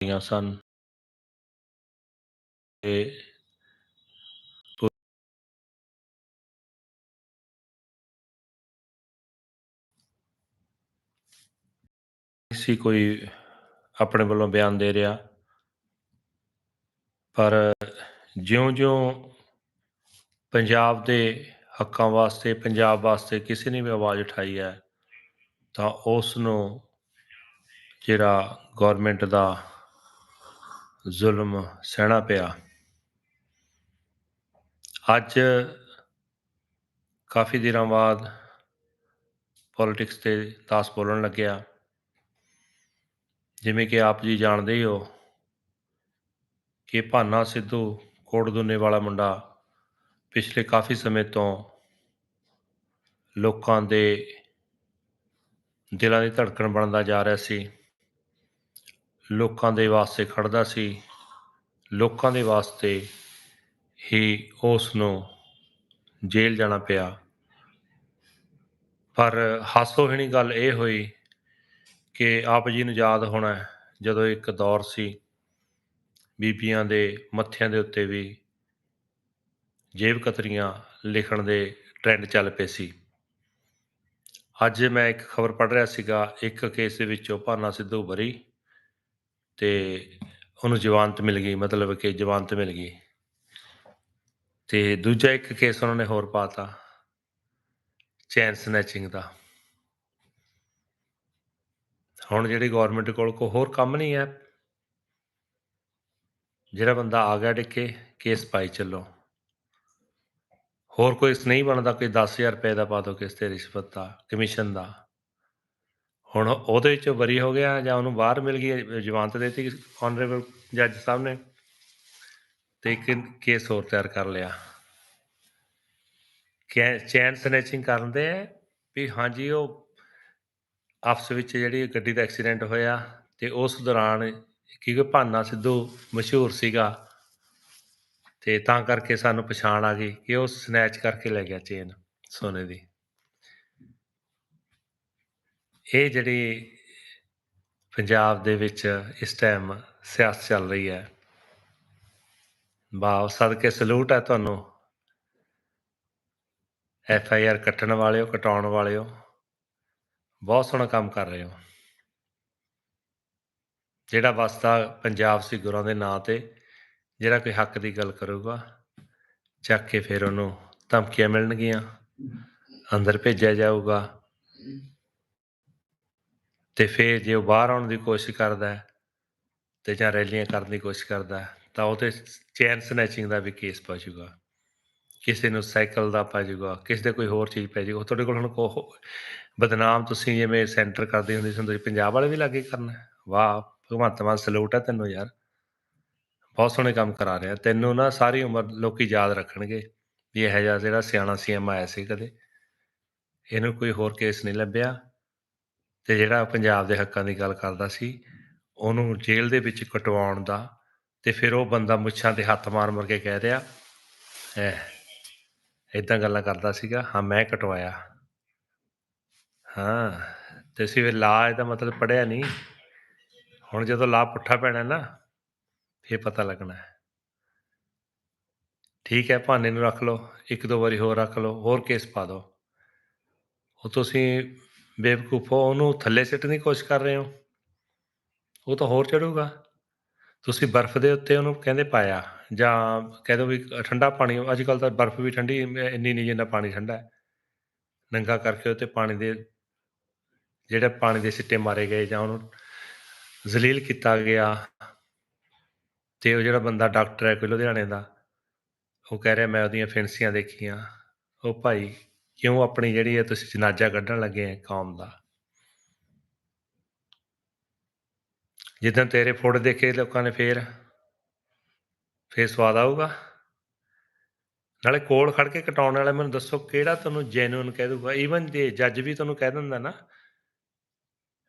ਦੀਆਂ ਸਨ। ਤੇ ਸੀ ਕੋਈ ਆਪਣੇ ਵੱਲੋਂ ਬਿਆਨ ਦੇ ਰਿਹਾ। ਪਰ ਜਿਉਂ-ਜਿਉਂ ਪੰਜਾਬ ਦੇ ਹੱਕਾਂ ਵਾਸਤੇ, ਪੰਜਾਬ ਵਾਸਤੇ ਕਿਸੇ ਨੇ ਵੀ ਆਵਾਜ਼ ਉਠਾਈ ਹੈ, ਤਾਂ ਉਸ ਨੂੰ ਜਿਹੜਾ ਗਵਰਨਮੈਂਟ ਦਾ ਜ਼ੁਲਮ ਸਹਿਣਾ ਪਿਆ। ਅੱਜ ਕਾਫੀ ਦਿਨਾਂ ਬਾਅਦ ਪੋਲਿਟਿਕਸ ਤੇ ਦਾਸ ਬੋਲਣ ਲੱਗਿਆ। ਜਿਵੇਂ ਕਿ ਆਪ ਜੀ ਜਾਣਦੇ ਹੀ ਹੋ ਕਿ ਭਾਨਾ ਸਿੱਧੂ ਕੋਟਦੁੰਨੇ ਵਾਲਾ ਮੁੰਡਾ ਪਿਛਲੇ ਕਾਫੀ ਸਮੇਂ ਤੋਂ ਲੋਕਾਂ ਦੇ ਦਿਲਾਂ ਦੀ ਧੜਕਣ ਬਣਦਾ ਜਾ ਰਿਹਾ ਸੀ। ਲੋਕਾਂ ਦੇ ਵਾਸਤੇ ਖੜਦਾ ਸੀ। ਲੋਕਾਂ ਦੇ ਵਾਸਤੇ ਹੀ ਉਸ ਨੂੰ ਜੇਲ੍ਹ ਜਾਣਾ ਪਿਆ। ਪਰ ਹਾਸੋਹੀਣੀ ਗੱਲ ਇਹ ਹੋਈ ਕਿ ਆਪ ਜੀ ਨੂੰ ਯਾਦ ਹੋਣਾ ਜਦੋਂ ਇੱਕ ਦੌਰ ਸੀ। ਬੀਬੀਆਂ ਦੇ ਮੱਥਿਆਂ ਦੇ ਉੱਤੇ ਵੀ ਜੇਬ ਕਤਰੀਆਂ ਲਿਖਣ ਦੇ ਟ੍ਰੈਂਡ ਚੱਲ ਪਏ ਸੀ। ਅੱਜ ਮੈਂ ਇੱਕ ਖਬਰ ਪੜ੍ਹ ਰਿਹਾ ਸੀਗਾ, ਇੱਕ ਕੇਸ ਦੇ ਵਿੱਚੋਂ ਭਾਨਾ ਸਿੱਧੂ ਬਰੀ ਤੇ ਉਹਨੂੰ ਜ਼ਮਾਨਤ ਮਿਲ ਗਈ, ਮਤਲਬ ਕਿ ਜ਼ਮਾਨਤ ਮਿਲ ਗਈ। ਤੇ ਦੂਜਾ ਇੱਕ ਕੇਸ ਉਹਨਾਂ ਨੇ ਹੋਰ ਪਾਤਾ ਚੈਨ ਸਨੈਚਿੰਗ ਦਾ। ਹੁਣ ਜਿਹੜੀ ਗਵਰਨਮੈਂਟ ਕੋਲ ਕੋ ਹੋਰ ਕੰਮ ਨਹੀਂ ਹੈ, ਜਿਹੜਾ ਬੰਦਾ ਆ ਗਿਆ ਡਿੱਕੇ ਕੇਸ ਪਾਈ ਚੱਲੋ। ਹੋਰ ਕੋਈ ਇਸ ਨਹੀਂ ਬਣਦਾ, ਕੋਈ 10000 ਰੁਪਏ ਦਾ ਪਾ ਦੋ ਕਿਸ ਤੇ ਰਿਸ਼ਵਤ ਦਾ ਕਮਿਸ਼ਨ ਦਾ। ਹੁਣ ਉਹਦੇ ਵਿੱਚੋਂ ਬਰੀ ਹੋ ਗਿਆ ਜਾਂ ਉਹਨੂੰ ਬਾਹਰ ਮਿਲ ਗਈ ਜ਼ਮਾਨਤ ਦੇਤੀ ਆਨਰੇਬਲ ਜੱਜ ਸਾਹਿਬ ਨੇ ਤੇ ਇੱਕ ਕੇਸ ਹੋਰ ਤਿਆਰ ਕਰ ਲਿਆ। ਕਿ, ਚੈਨ ਸਨੈਚਿੰਗ ਕਰਦੇ ਆ ਵੀ ਹਾਂਜੀ, ਉਹ ਆਪਸ ਵਿੱਚ ਜਿਹੜੀ ਗੱਡੀ ਦਾ ਐਕਸੀਡੈਂਟ ਹੋਇਆ ਤੇ ਉਸ ਦੌਰਾਨ ਕਿਉਂਕਿ ਭਾਨਾ ਸਿੱਧੂ ਮਸ਼ਹੂਰ ਸੀਗਾ ਤੇ ਤਾਂ ਕਰਕੇ ਸਾਨੂੰ ਪਛਾਣ ਆ ਗਈ ਕਿ ਉਹ ਸਨੈਚ ਕਰਕੇ ਲੈ ਗਿਆ ਚੇਨ ਸੋਨੇ ਦੀ। ਇਹ ਜਿਹੜੀ ਪੰਜਾਬ ਦੇ ਵਿੱਚ ਇਸ ਟਾਈਮ ਸਿਆਸਤ ਚੱਲ ਰਹੀ ਹੈ, ਵਾਹ ਸਦਕੇ ਸਲੂਟ ਹੈ ਤੁਹਾਨੂੰ। ਐਫ ਆਈ ਆਰ ਕੱਟਣ ਵਾਲਿਓ, ਕਟਾਉਣ ਵਾਲਿਓ, ਬਹੁਤ ਸੋਹਣਾ ਕੰਮ ਕਰ ਰਹੇ ਹੋ। ਜਿਹੜਾ ਵਸਦਾ ਪੰਜਾਬ ਸੀ ਗੁਰਾਂ ਦੇ ਨਾਂ ਤੇ, ਜਿਹੜਾ ਕੋਈ ਹੱਕ ਦੀ ਗੱਲ ਕਰੂਗਾ, ਚੱਕ ਕੇ ਫਿਰ ਉਹਨੂੰ ਧਮਕੀਆਂ ਮਿਲਣਗੀਆਂ, ਅੰਦਰ ਭੇਜਿਆ ਜਾਊਗਾ। ਤੇ ਫਿਰ ਜੇ ਉਹ ਬਾਹਰ ਆਉਣ ਦੀ ਕੋਸ਼ਿਸ਼ ਕਰਦਾ ਹੈ ਤੇ ਜਾਂ ਰੈਲੀਆਂ ਕਰਨ ਦੀ ਕੋਸ਼ਿਸ਼ ਕਰਦਾ ਤਾਂ ਉਹ ਤੇ ਚੈਨ ਸਨੈਚਿੰਗ ਦਾ ਵੀ ਕੇਸ ਪਾ ਜੂਗਾ ਕਿਸੇ ਨੂੰ ਸਾਈਕਲ ਦਾ ਪਾ ਜੂਗਾ ਕਿਸੇ ਦੇ ਕੋਈ ਹੋਰ ਚੀਜ਼ ਪੈ ਜੂਗਾ ਤੁਹਾਡੇ ਕੋਲ ਹੁਣ ਕੋ ਬਦਨਾਮ ਤੁਸੀਂ ਜਿਵੇਂ ਸੈਂਟਰ ਕਰਦੇ ਹੁੰਦੇ ਸੀ, ਤੁਸੀਂ ਪੰਜਾਬ ਵਾਲੇ ਵੀ ਲਾਗੇ ਕਰਨਾ ਵਾਹ, ਭਗਵੰਤ ਮਾਨ, ਸਲੂਟ ਹੈ ਤੈਨੂੰ ਯਾਰ। ਬਹੁਤ ਸੋਹਣੇ ਕੰਮ ਕਰਾ ਰਿਹਾ, ਤੈਨੂੰ ਨਾ ਸਾਰੀ ਉਮਰ ਲੋਕੀ ਯਾਦ ਰੱਖਣਗੇ ਵੀ ਇਹ ਜਿਹਾ ਜਿਹੜਾ ਸਿਆਣਾ ਸੀਐਮ ਆਇਆ ਸੀ ਕਦੇ। ਇਹਨੂੰ ਕੋਈ ਹੋਰ ਕੇਸ ਨਹੀਂ ਲੱਭਿਆ। ਤੇ ਜਿਹੜਾ ਪੰਜਾਬ ਦੇ ਹੱਕਾਂ ਦੀ ਗੱਲ ਕਰਦਾ ਸੀ, ਉਹਨੂੰ ਜੇਲ੍ਹ ਦੇ ਵਿੱਚ ਕਟਵਾਉਣ ਦਾ ਤੇ ਫਿਰ ਉਹ ਬੰਦਾ ਮੁੱਛਾਂ ਤੇ ਹੱਥ ਮਾਰ ਮਾਰ ਕੇ ਕਹਿ ਰਿਹਾ ਐ ਇਦਾਂ ਗੱਲਾਂ ਕਰਦਾ ਸੀਗਾ, ਹਾਂ, ਮੈਂ ਕਟਵਾਇਆ। ਹਾਂ, ਤੇ ਅਸੀਂ ਫਿਰ ਲਾ, ਇਹਦਾ ਮਤਲਬ ਪੜਿਆ ਨਹੀਂ। ਹੁਣ ਜਦੋਂ ਲਾ ਪੁੱਠਾ ਪੈਣਾ ਨਾ, ਫਿਰ ਪਤਾ ਲੱਗਣਾ। ਹੈ ਠੀਕ ਹੈ, ਭਾਨੇ ਨੂੰ ਰੱਖ ਲਓ, ਇੱਕ ਦੋ ਵਾਰੀ ਹੋਰ ਰੱਖ ਲਓ, ਹੋਰ ਕੇਸ ਪਾ ਦਿਓ। ਉਹ ਤੁਸੀਂ ਬੇਵਕੂਫੋ ਉਹਨੂੰ ਥੱਲੇ ਸਿੱਟਣ ਦੀ ਕੋਸ਼ਿਸ਼ ਕਰ ਰਹੇ ਹੋ? ਉਹ ਤਾਂ ਹੋਰ ਚੜੂਗਾ। ਤੁਸੀਂ ਬਰਫ਼ ਦੇ ਉੱਤੇ ਉਹਨੂੰ ਕਹਿੰਦੇ ਪਾਇਆ, ਜਾਂ ਕਹਿ ਦਿਓ ਵੀ ਠੰਡਾ ਪਾਣੀ ਅੱਜ ਕੱਲ ਤਾਂ ਬਰਫ਼ ਵੀ ਠੰਡੀ, ਇੰਨੀ ਨਹੀਂ ਜਿੰਨਾ ਪਾਣੀ ਠੰਡਾ ਹੈ। ਨੰਗਾ ਕਰਕੇ ਉੱਤੇ ਪਾਣੀ ਦੇ, ਜਿਹੜੇ ਪਾਣੀ ਦੇ ਸਿੱਟੇ ਮਾਰੇ ਗਏ, ਜਾਂ ਉਹਨੂੰ ਜ਼ਲੀਲ ਕੀਤਾ ਗਿਆ, ਤੇ ਉਹ ਜਿਹੜਾ ਬੰਦਾ ਡਾਕਟਰ ਹੈ, ਕੋਈ ਲੁਧਿਆਣੇ ਦਾ, ਉਹ ਕਹਿ ਰਿਹਾ, ਮੈਂ ਉਹਦੀਆਂ ਫਿੰਸੀਆਂ ਦੇਖੀਆਂ। ਉਹ ਭਾਈ ਕਿਉਂ ਆਪਣੀ ਜਿਹੜੀ ਹੈ ਤੁਸੀਂ ਜਨਾਜ਼ਾ ਕੱਢਣ ਲੱਗੇ ਆ ਕੌਮ ਦਾ? ਜਿੱਦਾਂ ਤੇਰੇ ਫੋਟੋ ਦੇਖੇ ਲੋਕਾਂ ਨੇ ਫੇਰ ਫੇਰ ਸਵਾਦ ਆਊਗਾ? ਨਾਲੇ ਕੋਲ ਖੜ ਕੇ ਕਟਾਉਣ ਵਾਲਾ ਮੈਨੂੰ ਦੱਸੋ ਕਿਹੜਾ ਤੁਹਾਨੂੰ ਜੈਨੂਇਨ ਕਹਿ ਦੂਗਾ ਈਵਨ ਜੇ ਜੱਜ ਵੀ ਤੁਹਾਨੂੰ ਕਹਿ ਦਿੰਦਾ ਨਾ,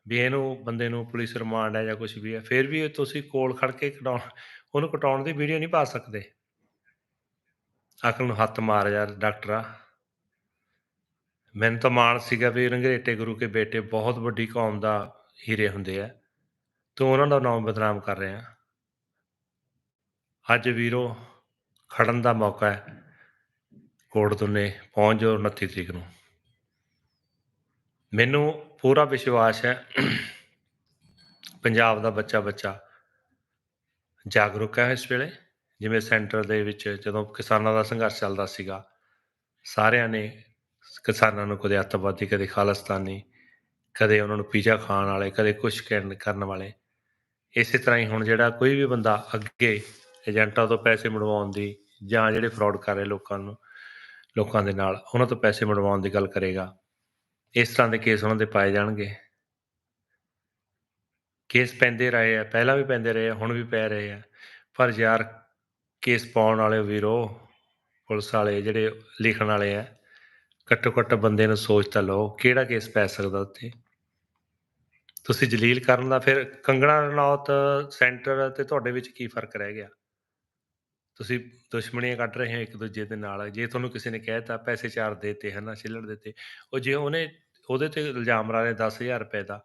ਵੀ ਇਹਨੂੰ ਬੰਦੇ ਨੂੰ ਪੁਲਿਸ ਰਿਮਾਂਡ ਹੈ ਜਾਂ ਕੁਝ ਵੀ ਹੈ, ਫਿਰ ਵੀ ਤੁਸੀਂ ਕੋਲ ਖੜ ਕੇ ਕਟਾਉਣ, ਉਹਨੂੰ ਕਟਾਉਣ ਦੀ ਵੀਡੀਓ ਨਹੀਂ ਪਾ ਸਕਦੇ। ਅਕਲ ਨੂੰ ਹੱਥ ਮਾਰ ਯਾਰ ਡਾਕਟਰਾ ਮੈਨੂੰ ਤਾਂ ਮਾਣ ਸੀਗਾ ਵੀ ਰੰਗਰੇਟੇ ਗੁਰੂ ਕੇ ਬੇਟੇ ਬਹੁਤ ਵੱਡੀ ਕੌਮ ਦਾ ਹੀਰੇ ਹੁੰਦੇ ਆ। ਤੂੰ ਉਹਨਾਂ ਦਾ ਨਾਮ ਬਦਨਾਮ ਕਰ ਰਿਹਾ। ਅੱਜ ਵੀਰੋ, ਖੜਨ ਦਾ ਮੌਕਾ ਹੈ। ਕੋਟ ਦੁਨੇ ਪਹੁੰਚ ਜੋ 29 ਤਰੀਕ ਨੂੰ। ਮੈਨੂੰ ਪੂਰਾ ਵਿਸ਼ਵਾਸ ਹੈ, ਪੰਜਾਬ ਦਾ ਬੱਚਾ ਬੱਚਾ ਜਾਗਰੂਕ ਹੈ ਇਸ ਵੇਲੇ। ਜਿਵੇਂ ਸੈਂਟਰ ਦੇ ਵਿੱਚ ਜਦੋਂ ਕਿਸਾਨਾਂ ਦਾ ਸੰਘਰਸ਼ ਚੱਲਦਾ ਸੀਗਾ, ਸਾਰਿਆਂ ਨੇ ਕਿਸਾਨਾਂ ਨੂੰ ਕਦੇ ਅੱਤਵਾਦੀ, ਕਦੇ ਖਾਲਿਸਤਾਨੀ, ਕਦੇ ਉਹਨਾਂ ਨੂੰ ਪੀਜ਼ਾ ਖਾਣ ਵਾਲੇ, ਕਦੇ ਕੁਛ ਕਰਨ ਕਰਨ ਵਾਲੇ। ਇਸੇ ਤਰ੍ਹਾਂ ਹੀ ਹੁਣ ਜਿਹੜਾ ਕੋਈ ਵੀ ਬੰਦਾ ਅੱਗੇ ਏਜੰਟਾਂ ਤੋਂ ਪੈਸੇ ਮੜਵਾਉਣ ਦੀ ਜਾਂ ਜਿਹੜੇ ਫਰਾਡ ਕਰ ਰਹੇ ਲੋਕਾਂ ਨੂੰ, ਲੋਕਾਂ ਦੇ ਨਾਲ, ਉਹਨਾਂ ਤੋਂ ਪੈਸੇ ਮੜਵਾਉਣ ਦੀ ਗੱਲ ਕਰੇਗਾ। ਇਸ ਤਰ੍ਹਾਂ ਦੇ ਕੇਸ ਉਹਨਾਂ ਦੇ ਪਾਏ ਜਾਣਗੇ। ਕੇਸ ਪੈਂਦੇ ਰਹੇ ਆ, ਪਹਿਲਾਂ ਵੀ ਪੈਂਦੇ ਰਹੇ ਆ, ਹੁਣ ਵੀ ਪੈ ਰਹੇ ਆ। ਪਰ ਯਾਰ, ਕੇਸ ਪਾਉਣ ਵਾਲੇ ਵੀਰੋ, ਪੁਲਿਸ ਵਾਲੇ ਜਿਹੜੇ ਲਿਖਣ ਵਾਲੇ ਆ ਘੱਟੋ ਘੱਟ ਬੰਦੇ ਨੂੰ ਸੋਚ ਤਾਂ ਲਓ, ਕਿਹੜਾ ਕੇਸ ਪੈ ਸਕਦਾ ਉੱਥੇ? ਤੁਸੀਂ ਜਲੀਲ ਕਰਨ ਦਾ ਫਿਰ ਕੰਗਣਾ ਰਣੌਤ ਸੈਂਟਰ ਤੇ ਤੁਹਾਡੇ ਵਿੱਚ ਕੀ ਫ਼ਰਕ ਰਹਿ ਗਿਆ? ਤੁਸੀਂ ਦੁਸ਼ਮਣੀਆਂ ਕੱਢ ਰਹੇ ਹੋ ਇੱਕ ਦੂਜੇ ਦੇ ਨਾਲ, ਜੇ ਤੁਹਾਨੂੰ ਕਿਸੇ ਨੇ ਕਹਿਤਾ ਪੈਸੇ ਚਾਰ ਦੇਤੇ ਹਨਾ, ਛਿੱਲੜ ਦਿੱਤੇ, ਉਹ ਜੇ ਉਹਨੇ ਉਹਦੇ ਤੇ ਇਲਜ਼ਾਮ ਲਾ ਰਹੇ 10000 ਰੁਪਏ ਦਾ,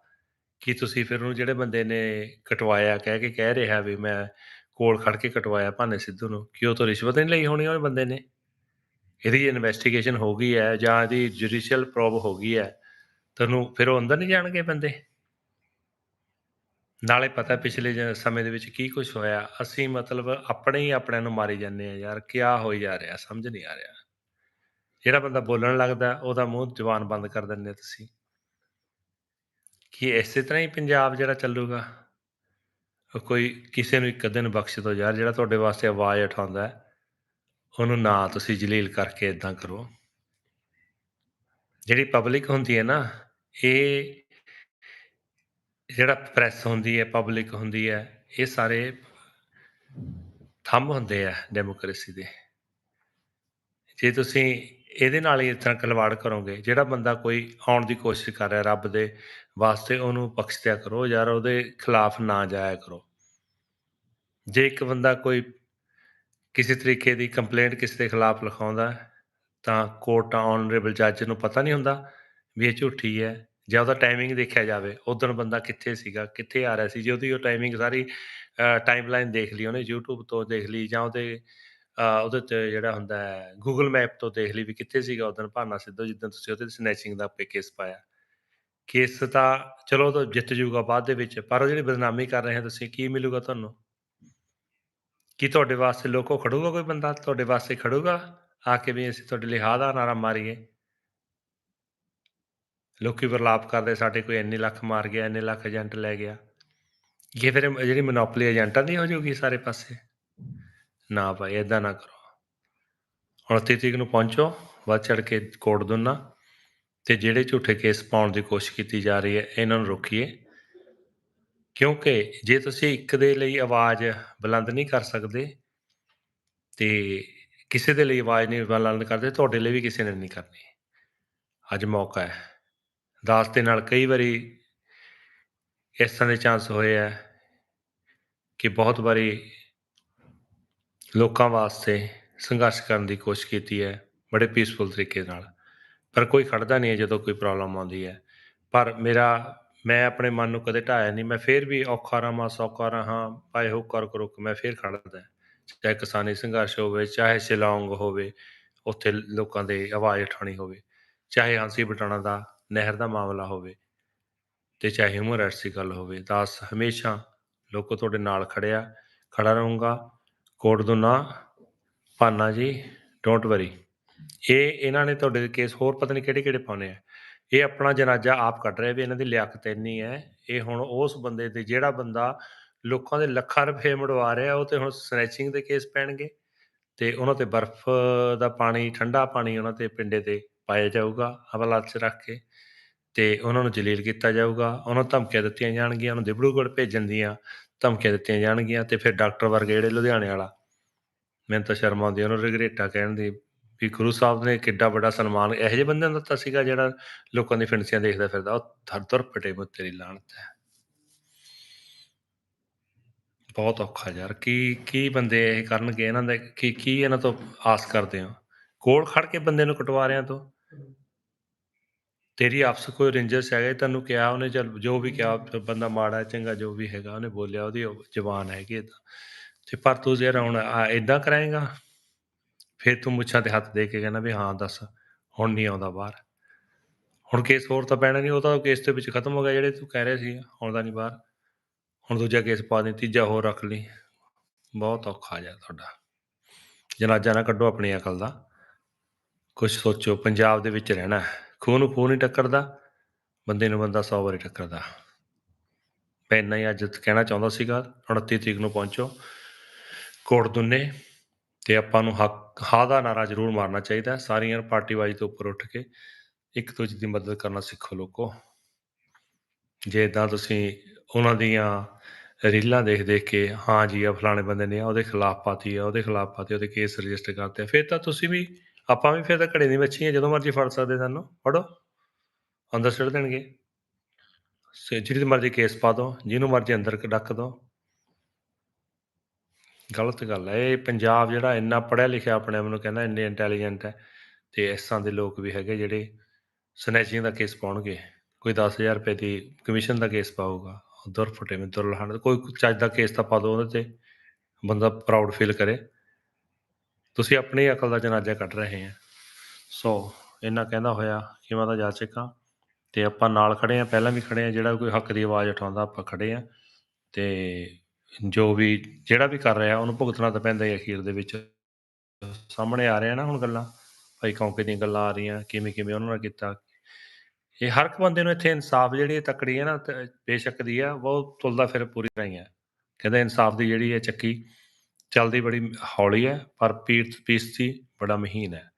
ਕੀ ਤੁਸੀਂ ਫਿਰ ਉਹਨੂੰ ਜਿਹੜੇ ਬੰਦੇ ਨੇ ਕਟਵਾਇਆ, ਕਹਿ ਕੇ ਕਹਿ ਰਿਹਾ ਵੀ ਮੈਂ ਕੋਲ ਖੜ ਕੇ ਕਟਵਾਇਆ ਭਾਨੇ ਸਿੱਧੂ ਨੂੰ, ਕਿ ਉਹ ਤੋਂ ਰਿਸ਼ਵਤ ਨਹੀਂ ਲਈ ਹੋਣੀ ਉਹ ਬੰਦੇ ਨੇ? ਇਹਦੀ ਇਨਵੈਸਟੀਗੇਸ਼ਨ ਹੋ ਗਈ ਹੈ ਜਾਂ ਇਹਦੀ ਜੁਡੀਸ਼ੀਅਲ ਪ੍ਰੋਬ ਹੋ ਗਈ ਹੈ, ਤੁਹਾਨੂੰ ਫਿਰ ਉਹ ਅੰਦਰ ਨਹੀਂ ਜਾਣਗੇ ਬੰਦੇ? ਨਾਲੇ ਪਤਾ ਪਿਛਲੇ ਜ- ਸਮੇਂ ਦੇ ਵਿੱਚ ਕੀ ਕੁਝ ਹੋਇਆ? ਅਸੀਂ ਮਤਲਬ ਆਪਣੇ ਹੀ ਆਪਣਿਆਂ ਨੂੰ ਮਾਰੀ ਜਾਂਦੇ ਆ ਯਾਰ, ਕਿਆ ਹੋਈ ਜਾ ਰਿਹਾ? ਸਮਝ ਨਹੀਂ ਆ ਰਿਹਾ। ਜਿਹੜਾ ਬੰਦਾ ਬੋਲਣ ਲੱਗਦਾ, ਉਹਦਾ ਮੂੰਹ ਜ਼ੁਬਾਨ ਬੰਦ ਕਰ ਦਿੰਦੇ ਤੁਸੀਂ। ਕੀ ਇਸੇ ਤਰ੍ਹਾਂ ਹੀ ਪੰਜਾਬ ਜਿਹੜਾ ਚੱਲੂਗਾ? ਕੋਈ ਕਿਸੇ ਨੂੰ ਇੱਕ ਦਿਨ ਬਖਸ਼ ਦਿਓ ਯਾਰ, ਜਿਹੜਾ ਤੁਹਾਡੇ ਵਾਸਤੇ ਆਵਾਜ਼ ਉਠਾਉਂਦਾ ਹੈ। ਉਹਨੂੰ ਨਾ ਤੁਸੀਂ ਜਲੀਲ ਕਰਕੇ ਇਦਾਂ ਕਰੋ। ਜਿਹੜੀ ਪਬਲਿਕ ਹੁੰਦੀ ਹੈ ਨਾ, ਇਹ ਜਿਹੜਾ ਪ੍ਰੈਸ ਹੁੰਦੀ ਹੈ ਪਬਲਿਕ ਹੁੰਦੀ ਹੈ, ਇਹ ਸਾਰੇ ਥੰਮ ਹੁੰਦੇ ਆ ਡੈਮੋਕ੍ਰੇਸੀ ਦੇ। ਜੇ ਤੁਸੀਂ ਇਹਦੇ ਨਾਲ ਹੀ ਇਸ ਤਰ੍ਹਾਂ ਖਿਲਵਾੜ ਕਰੋਗੇ, ਜਿਹੜਾ ਬੰਦਾ ਕੋਈ ਆਉਣ ਦੀ ਕੋਸ਼ਿਸ਼ ਕਰ ਰਿਹਾ ਰੱਬ ਦੇ ਵਾਸਤੇ, ਉਹਨੂੰ ਬਖਸ਼ ਕਰੋ, ਯਾਰ ਉਹਦੇ ਖਿਲਾਫ ਨਾ ਜਾਇਆ ਕਰੋ। ਜੇ ਇੱਕ ਬੰਦਾ ਕੋਈ ਕਿਸੇ ਤਰੀਕੇ ਦੀ ਕੰਪਲੇਂਟ ਕਿਸੇ ਦੇ ਖਿਲਾਫ ਲਿਖਾਉਂਦਾ ਤਾਂ ਕੋਰਟ ਆਨਰੇਬਲ ਜੱਜ ਨੂੰ ਪਤਾ ਨਹੀਂ ਹੁੰਦਾ ਵੀ ਇਹ ਝੂਠੀ ਹੈ ਜਾਂ ਉਹਦਾ ਟਾਈਮਿੰਗ ਦੇਖਿਆ ਜਾਵੇ ਉਦੋਂ ਬੰਦਾ ਕਿੱਥੇ ਸੀਗਾ, ਕਿੱਥੇ ਆ ਰਿਹਾ ਸੀ, ਜੇ ਉਹਦੀ ਉਹ ਟਾਈਮਿੰਗ ਸਾਰੀ ਟਾਈਮਲਾਈਨ ਦੇਖ ਲਈ ਉਹਨੇ, YouTube ਤੋਂ ਦੇਖ ਲਈ ਜਾਂ ਉਹਦੇ ਉਹਦੇ ਤੇ ਜਿਹੜਾ ਹੁੰਦਾ ਹੈ, Google ਮੈਪ ਤੋਂ ਦੇਖ ਲਈ ਵੀ ਕਿੱਥੇ ਸੀਗਾ ਉਦੋਂ ਭਾਨਾ ਸਿੱਧੂ ਜਿੱਦਾਂ ਤੁਸੀਂ ਉਹਦੇ ਸਨੈਚਿੰਗ ਦਾ ਕੇਸ ਪਾਇਆ। ਕੇਸ ਤਾਂ ਚਲੋ ਉਹ ਤਾਂ ਜਿੱਤ ਜੂਗਾ ਬਾਅਦ ਦੇ ਵਿੱਚ, ਪਰ ਉਹ ਜਿਹੜੀ ਬਦਨਾਮੀ ਕਰ ਰਹੇ ਹੋ ਤੁਸੀਂ, ਕੀ ਮਿਲੂਗਾ ਤੁਹਾਨੂੰ? ਕੀ ਤੁਹਾਡੇ ਵਾਸਤੇ ਲੋਕੋ ਖੜੂਗਾ ਕੋਈ ਬੰਦਾ? ਤੁਹਾਡੇ ਵਾਸਤੇ ਖੜੂਗਾ? ਆ ਕੇ ਵੀ ਅਸੀਂ ਤੁਹਾਡੇ ਲਈ ਹਾ ਦਾ ਨਾਰਾ ਮਾਰੀਏ। ਲੋਕੀ ਵਰਲਾਪ ਕਰਦੇ, ਸਾਡੇ ਕੋਈ ਇੰਨੇ ਲੱਖ ਮਾਰ ਗਿਆ, ਇੰਨੇ ਲੱਖ ਏਜੰਟ ਲੈ ਗਿਆ। ਇਹ ਫਿਰ ਜਿਹੜੀ ਮੋਨੋਪੋਲੀ ਏਜੰਟਾਂ ਦੀ ਹੋ ਜਾਊਗੀ ਸਾਰੇ ਪਾਸੇ। ਨਾ ਭਾਈ ਇਦਾਂ ਨਾ ਕਰੋ। ਹੁਣ 30 ਤਰੀਕ ਨੂੰ ਪਹੁੰਚੋ, ਵੱਧ ਚੜ ਕੇ ਕੋਟ ਦੁਨਾ। ਤੇ ਜਿਹੜੇ ਝੂਠੇ ਕੇਸ ਪਾਉਣ ਦੀ ਕੋਸ਼ਿਸ਼ ਕੀਤੀ ਜਾ ਰਹੀ ਹੈ, ਇਹਨਾਂ ਨੂੰ ਰੋਕੀਏ। ਕਿਉਂਕਿ ਜੇ ਤੁਸੀਂ ਇੱਕ ਦੇ ਲਈ ਆਵਾਜ਼ ਬੁਲੰਦ ਨਹੀਂ ਕਰ ਸਕਦੇ ਤੇ ਕਿਸੇ ਦੇ ਲਈ ਆਵਾਜ਼ ਨਹੀਂ ਬੁਲੰਦ ਕਰਦੇ, ਤੁਹਾਡੇ ਲਈ ਵੀ ਕਿਸੇ ਨੇ ਨਹੀਂ ਕਰਨੀ। ਅੱਜ ਮੌਕਾ ਹੈ। ਦਾਸ ਦੇ ਨਾਲ ਕਈ ਵਾਰੀ ਇਸ ਤਰ੍ਹਾਂ ਦੇ ਚਾਂਸ ਹੋਏ ਆ ਕਿ ਬਹੁਤ ਵਾਰੀ ਲੋਕਾਂ ਵਾਸਤੇ ਸੰਘਰਸ਼ ਕਰਨ ਦੀ ਕੋਸ਼ਿਸ਼ ਕੀਤੀ ਹੈ ਬੜੇ ਪੀਸਫੁਲ ਤਰੀਕੇ ਨਾਲ। ਪਰ ਕੋਈ ਖੜਦਾ ਨਹੀਂ ਹੈ ਜਦੋਂ ਕੋਈ ਪ੍ਰੋਬਲਮ ਆਉਂਦੀ ਹੈ। ਪਰ ਮੇਰਾ ਮੈਂ ਆਪਣੇ ਮਨ ਨੂੰ ਕਦੇ ਢਾਇਆ ਨਹੀਂ, ਮੈਂ ਫੇਰ ਵੀ ਔਖਾ ਰਹਾਂ, ਸੌਖਾ ਰਹਾਂ ਪਾਏ ਹੋ ਕਰ ਕਰੋ ਮੈਂ ਫੇਰ ਖੜਦਾ ਚਾਹੇ ਕਿਸਾਨੀ ਸੰਘਰਸ਼ ਹੋਵੇ, ਚਾਹੇ ਸ਼ਿਲੌਂਗ ਹੋਵੇ, ਉੱਥੇ ਲੋਕਾਂ ਦੇ ਆਵਾਜ਼ ਉਠਾਉਣੀ ਹੋਵੇ, ਚਾਹੇ ਹਾਂਸੀ ਬਟਾਣਾ ਦਾ, ਨਹਿਰ ਦਾ ਮਾਮਲਾ ਹੋਵੇ ਤੇ ਚਾਹੇ ਹਿਊਮਨ ਰਾਈਟਸ ਦੀ ਗੱਲ ਹੋਵੇ, ਦਾਸ ਹਮੇਸ਼ਾ ਲੋਕੋ ਤੁਹਾਡੇ ਨਾਲ ਖੜਿਆ ਖੜਾ ਰਹੂੰਗਾ। ਕੋਟ ਦੋ ਨਾ, ਭਾਨਾ ਜੀ ਡੋਂਟ ਵਰੀ ਇਹ ਇਹਨਾਂ ਨੇ ਤੁਹਾਡੇ ਕੇਸ ਹੋਰ ਪਤਾ ਨਹੀਂ ਕਿਹੜੇ ਕਿਹੜੇ ਪਾਉਣੇ ਆ। ਇਹ ਆਪਣਾ ਜਨਾਜ਼ਾ ਆਪ ਕੱਢ ਰਿਹਾ ਵੀ ਇਹਨਾਂ ਦੀ ਲਿਆਕਤ ਇੰਨੀ ਹੈ। ਇਹ ਹੁਣ ਉਸ ਬੰਦੇ ਤੇ ਜਿਹੜਾ ਬੰਦਾ ਲੋਕਾਂ ਦੇ ਲੱਖਾਂ ਰੁਪਏ ਮੜਵਾ ਰਿਹਾ, ਉਹ ਤੇ ਹੁਣ ਸਨੈਚਿੰਗ ਦੇ ਕੇਸ ਪੈਣਗੇ ਤੇ ਉਹਨਾਂ ਤੇ ਬਰਫ਼ ਦਾ ਪਾਣੀ, ਠੰਡਾ ਪਾਣੀ ਉਹਨਾਂ ਤੇ ਪਿੰਡੇ ਤੇ ਪਾਇਆ ਜਾਊਗਾ, ਹਵਾਲਾਤ 'ਚ ਰੱਖ ਕੇ ਤੇ ਉਹਨਾਂ ਨੂੰ ਜਲੀਲ ਕੀਤਾ ਜਾਊਗਾ। ਉਹਨਾਂ ਨੂੰ ਧਮਕੀਆਂ ਦਿੱਤੀਆਂ ਜਾਣਗੀਆਂ, ਉਹਨੂੰ ਦਿਬੜੂਗੜ ਭੇਜਣ ਦੀਆਂ ਧਮਕੀਆਂ ਦਿੱਤੀਆਂ ਜਾਣਗੀਆਂ ਤੇ ਫਿਰ ਡਾਕਟਰ ਵਰਗੇ ਜਿਹੜੇ ਲੁਧਿਆਣੇ ਵਾਲਾ ਮੈਨੂੰ ਤਾਂ ਸ਼ਰਮ ਆਉਂਦੀ, ਉਹਨੂੰ ਰਿਗਰੇਟਾ ਕਹਿਣ ਦੀ ਵੀ ਗੁਰੂ ਸਾਹਿਬ ਨੇ ਕਿੱਡਾ ਵੱਡਾ ਸਨਮਾਨ, ਇਹੋ ਜਿਹੇ ਬੰਦੇ ਨੂੰ ਦਿੱਤਾ ਸੀਗਾ ਜਿਹੜਾ ਲੋਕਾਂ ਦੀ ਫਿਣਸੀਆਂ ਦੇਖਦਾ ਫਿਰਦਾ, ਉਹ ਥਰ ਥਰ ਪਟੇ ਮੂੰ ਤੇਰੀ ਲਾਹਨਤ ਹੈ। ਬਹੁਤ ਔਖਾ ਯਾਰ, ਕੀ ਕੀ ਬੰਦੇ ਇਹ ਕਰਨਗੇ ਇਹਨਾਂ ਦੇ, ਕੀ ਕੀ ਇਹਨਾਂ ਤੋਂ ਆਸ ਕਰਦੇ ਹੋ? ਕੋਲ ਖੜ ਕੇ ਬੰਦੇ ਨੂੰ ਕਟਵਾ ਰਿਆਂ ਤੋਂ? ਤੇਰੀ ਆਪਸ ਕੋਈ ਰੰਜਿਸ਼ ਹੈਗਾ, ਤੈਨੂੰ ਕਿਹਾ ਉਹਨੇ, ਚੱਲ ਜੋ ਵੀ ਕਿਹਾ ਬੰਦਾ ਮਾੜਾ ਚੰਗਾ, ਜੋ ਵੀ ਹੈਗਾ, ਉਹਨੇ ਬੋਲਿਆ, ਉਹਦੀ ਉਹ ਜ਼ਬਾਨ ਹੈਗੀ ਏਦਾਂ ਤੇ। ਪਰ ਤੂੰ ਜਿਹੜਾ ਹੁਣ ਆ, ਏਦਾਂ ਕਰਾਏਂਗਾ? ਫਿਰ ਤੂੰ ਮੁੱਛਾਂ ਤੇ ਹੱਥ ਦੇ ਕੇ ਕਹਿੰਦਾ ਵੀ ਹਾਂ ਦੱਸ, ਹੁਣ ਨਹੀਂ ਆਉਂਦਾ ਬਾਹਰ। ਹੁਣ ਕੇਸ ਹੋਰ ਤਾਂ ਪੈਣਾ ਨਹੀਂ, ਉਹ ਤਾਂ ਕੇਸ ਦੇ ਵਿੱਚ ਖਤਮ ਹੋ ਗਿਆ, ਜਿਹੜੇ ਤੂੰ ਕਹਿ ਰਿਹਾ ਸੀ, ਆਉਂਦਾ ਨਹੀਂ ਬਾਹਰ। ਹੁਣ ਦੂਜਾ ਕੇਸ ਪਾ ਦੇ, ਤੀਜਾ ਹੋਰ ਰੱਖ ਲਈ। ਬਹੁਤ ਔਖਾ ਜਾ ਤੁਹਾਡਾ। ਜਨਾਜਾ ਨਾ ਕੱਢੋ ਆਪਣੀ ਅਕਲ ਦਾ। ਕੁਝ ਸੋਚੋ, ਪੰਜਾਬ ਦੇ ਵਿੱਚ ਰਹਿਣਾ ਹੈ। ਖੂਹ ਨੂੰ ਖੂਹ ਨਹੀਂ ਟੱਕਰਦਾ, ਬੰਦੇ ਨੂੰ ਬੰਦਾ 100 ਵਾਰੀ ਟੱਕਰਦਾ। ਮੈਂ ਇੰਨਾ ਹੀ ਅੱਜ ਕਹਿਣਾ ਚਾਹੁੰਦਾ ਸੀਗਾ 29 ਤਰੀਕ ਨੂੰ ਪਹੁੰਚੋ। ਕੋਟ ਦੁੰਨੇ। ਤੇ ਆਪਾਂ ਨੂੰ ਹੱਕ ਹਾਂ ਦਾ ਨਾਰਾ ਜ਼ਰੂਰ ਮਾਰਨਾ ਚਾਹੀਦਾ ਹੈ। ਸਾਰੀਆਂ ਪਾਰਟੀਬਾਜ਼ੀ ਤੋਂ ਉੱਪਰ ਉੱਠ ਕੇ ਇੱਕ ਦੂਜੇ ਦੀ ਮਦਦ ਕਰਨਾ ਸਿੱਖੋ ਲੋਕੋ। ਜੇ ਇਦਾਂ ਤੁਸੀਂ ਉਹਨਾਂ ਦੀਆਂ ਰੀਲਾਂ ਦੇਖ ਦੇਖ ਕੇ ਹਾਂ ਜੀ ਆ ਫਲਾਣੇ ਬੰਦੇ ਨੇ ਆ ਉਹਦੇ ਖਿਲਾਫ ਪਾਤੀ ਆ ਉਹਦੇ ਖਿਲਾਫ ਪਾਤੀ ਉਹਦੇ ਕੇਸ ਰਜਿਸਟਰ ਕਰਤੇ ਆ, ਫਿਰ ਤਾਂ ਤੁਸੀਂ ਵੀ ਆਪਾਂ ਵੀ ਫਿਰ ਤਾਂ ਘੜੇ ਦੀ ਮੱਛੀ ਆ ਜਦੋਂ ਮਰਜ਼ੀ ਫੜ ਸਕਦੇ ਸਾਨੂੰ। ਫੜੋ। ਅੰਦਰ ਸਿੱਟ ਦੇਣਗੇ। ਸੇ ਜਿਹੜੀ ਮਰਜ਼ੀ ਕੇਸ ਪਾ ਦੋ ਜਿਹਨੂੰ ਮਰਜ਼ੀ ਅੰਦਰ ਡੱਕ ਦੋ। ਗਲਤ ਗੱਲ ਹੈ। ਇਹ ਪੰਜਾਬ ਜਿਹੜਾ ਇੰਨਾ ਪੜ੍ਹਿਆ ਲਿਖਿਆ ਆਪਣੇ ਆਪ ਨੂੰ ਕਹਿੰਦਾ ਇੰਨੇ ਇੰਟੈਲੀਜੈਂਟ ਹੈ ਤੇ ਇਸ ਤਰ੍ਹਾਂ ਦੇ ਲੋਕ ਵੀ ਹੈਗੇ ਜਿਹੜੇ ਸਨੈਚਿੰਗ ਦਾ ਕੇਸ ਪਾਉਣਗੇ। ਕੋਈ 10000 ਰੁਪਏ ਦੀ ਕਮਿਸ਼ਨ ਦਾ ਕੇਸ ਪਾਊਗਾ। ਦੁਰ ਫਟੇ ਮੈਂ ਦੁਰ ਲਹਾਣ ਕੋਈ ਚੱਜ ਦਾ ਕੇਸ ਤਾਂ ਪਾ ਦੋ ਉਹਦੇ ਤੇ ਬੰਦਾ ਪ੍ਰਾਊਡ ਫੀਲ ਕਰੇ। ਤੁਸੀਂ ਆਪਣੀ ਅਕਲ ਦਾ ਜਨਾਜ਼ਾ ਕੱਢ ਰਹੇ ਆ। ਸੋ ਇਹਨਾਂ ਕਹਿੰਦਾ ਹੋਇਆ ਕਿ ਮੈਂ ਤਾਂ ਜਾ ਚੁੱਕਾ। ਤੇ ਆਪਾਂ ਨਾਲ ਖੜੇ ਆ, ਪਹਿਲਾਂ ਵੀ ਖੜੇ ਆ। ਜਿਹੜਾ ਕੋਈ ਹੱਕ ਦੀ ਆਵਾਜ਼ ਉਠਾਉਂਦਾ, ਆਪਾਂ ਖੜੇ ਆ। ਤੇ ਜੋ ਵੀ ਜਿਹੜਾ ਵੀ ਕਰ ਰਿਹਾ, ਉਹਨੂੰ ਭੁਗਤਣਾ ਤਾਂ ਪੈਂਦਾ ਹੀ ਅਖੀਰ ਦੇ ਵਿੱਚ। ਸਾਹਮਣੇ ਆ ਰਿਹਾ ਨਾ ਹੁਣ ਗੱਲਾਂ, ਭਾਈ ਕੌਂਕੇ ਦੀਆਂ ਗੱਲਾਂ ਆ ਰਹੀਆਂ, ਕਿਵੇਂ ਕਿਵੇਂ ਉਹਨਾਂ ਨੇ ਕੀਤਾ। ਇਹ ਹਰ ਇੱਕ ਬੰਦੇ ਨੂੰ ਇੱਥੇ ਇਨਸਾਫ ਜਿਹੜੀ ਤਕੜੀ ਹੈ ਨਾ, ਤੇ ਬੇਸ਼ੱਕ ਦੀ ਆ ਉਹ ਤੁਲਦਾ ਫਿਰ ਪੂਰੀ ਤਰ੍ਹਾਂ ਹੈ ਕਹਿੰਦੇ ਇਨਸਾਫ ਦੀ ਜਿਹੜੀ ਹੈ ਚੱਕੀ ਚੱਲਦੀ ਬੜੀ ਹੌਲੀ ਹੈ, ਪਰ ਪੀਰ ਪੀਸਤੀ ਬੜਾ ਮਹੀਨ ਹੈ।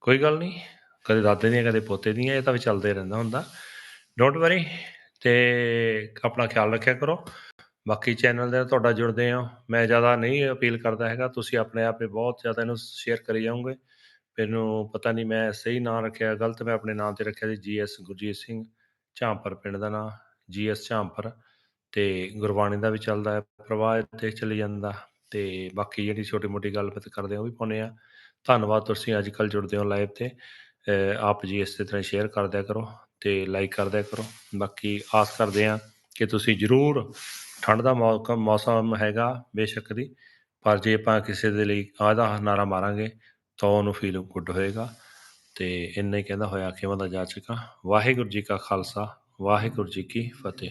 ਕੋਈ ਗੱਲ ਨਹੀਂ, ਕਦੇ ਦਾਦੇ ਦੀਆਂ, ਕਦੇ ਪੋਤੇ ਦੀਆਂ, ਇਹ ਤਾਂ ਵੀ ਚੱਲਦੇ ਰਹਿੰਦਾ ਹੁੰਦਾ। ਡੋਂਟ ਵਰੀ ਤੇ ਆਪਣਾ ਖਿਆਲ ਰੱਖਿਆ ਕਰੋ। ਬਾਕੀ ਚੈਨਲ ਦੇ ਤੁਹਾਡਾ ਜੁੜਦੇ ਆ ਮੈਂ ਜ਼ਿਆਦਾ ਨਹੀਂ ਅਪੀਲ ਕਰਦਾ ਹੈਗਾ। ਤੁਸੀਂ ਆਪਣੇ ਆਪ ਬਹੁਤ ਜ਼ਿਆਦਾ ਇਹਨੂੰ ਸ਼ੇਅਰ ਕਰੀ ਜਾਓਗੇ। ਮੈਨੂੰ ਪਤਾ ਨਹੀਂ, ਮੈਂ ਸਹੀ ਨਾਂ ਰੱਖਿਆ, ਗਲਤ ਮੈਂ ਆਪਣੇ ਨਾਂ ਤੇ ਰੱਖਿਆ ਸੀ ਜੀਐਸ ਗੁਰਜੀਤ ਸਿੰਘ। ਝਾਂਪਰ ਪਿੰਡ ਦਾ ਨਾਂ ਜੀਐਸ ਝਾਂਪਰ। ਤੇ ਗੁਰਬਾਣੀ ਦਾ ਵੀ ਚੱਲਦਾ ਹੈ, ਪ੍ਰਵਾਹ ਤੇ ਚੱਲੀ ਜਾਂਦਾ। ਤੇ ਬਾਕੀ ਜਿਹੜੀ ਛੋਟੀ ਮੋਟੀ ਗੱਲਬਾਤ ਕਰਦੇ ਆ ਉਹ ਵੀ ਪਾਉਂਦੇ ਆ ਧੰਨਵਾਦ, ਤੁਸੀਂ ਅੱਜ ਕੱਲ ਜੁੜਦੇ ਹੋ ਲਾਈਵ ਤੇ। ਆਪ ਜੀ ਇਸੇ ਤਰ੍ਹਾਂ ਸ਼ੇਅਰ ਕਰਦਿਆ ਕਰੋ ਤੇ ਲਾਈਕ ਕਰਦਿਆ ਕਰੋ। ਬਾਕੀ ਆਸ ਕਰਦੇ ਆ ਕਿ ਤੁਸੀਂ ਜਰੂਰ ਠੰਡ ਦਾ ਮੌਕਾ, ਮੌਸਮ ਹੈਗਾ ਬੇਸ਼ੱਕ ਦੀ, ਪਰ ਜੇ ਆਪਾਂ ਕਿਸੇ ਦੇ ਲਈ ਆਹਦਾ ਨਾਰਾ ਮਾਰਾਂਗੇ, ਤਾਂ ਉਹਨੂੰ ਫੀਲ ਗੁੱਡ ਹੋਏਗਾ। ਤੇ ਇੰਨਾ ਹੀ ਕਹਿੰਦਾ ਹੋਇਆ ਕਿ ਦਾ ਜਾ ਚੁੱਕਾ ਵਾਹਿਗੁਰੂ ਜੀ ਕਾ ਖਾਲਸਾ, ਵਾਹਿਗੁਰੂ ਜੀ ਕੀ ਫਤਿਹ।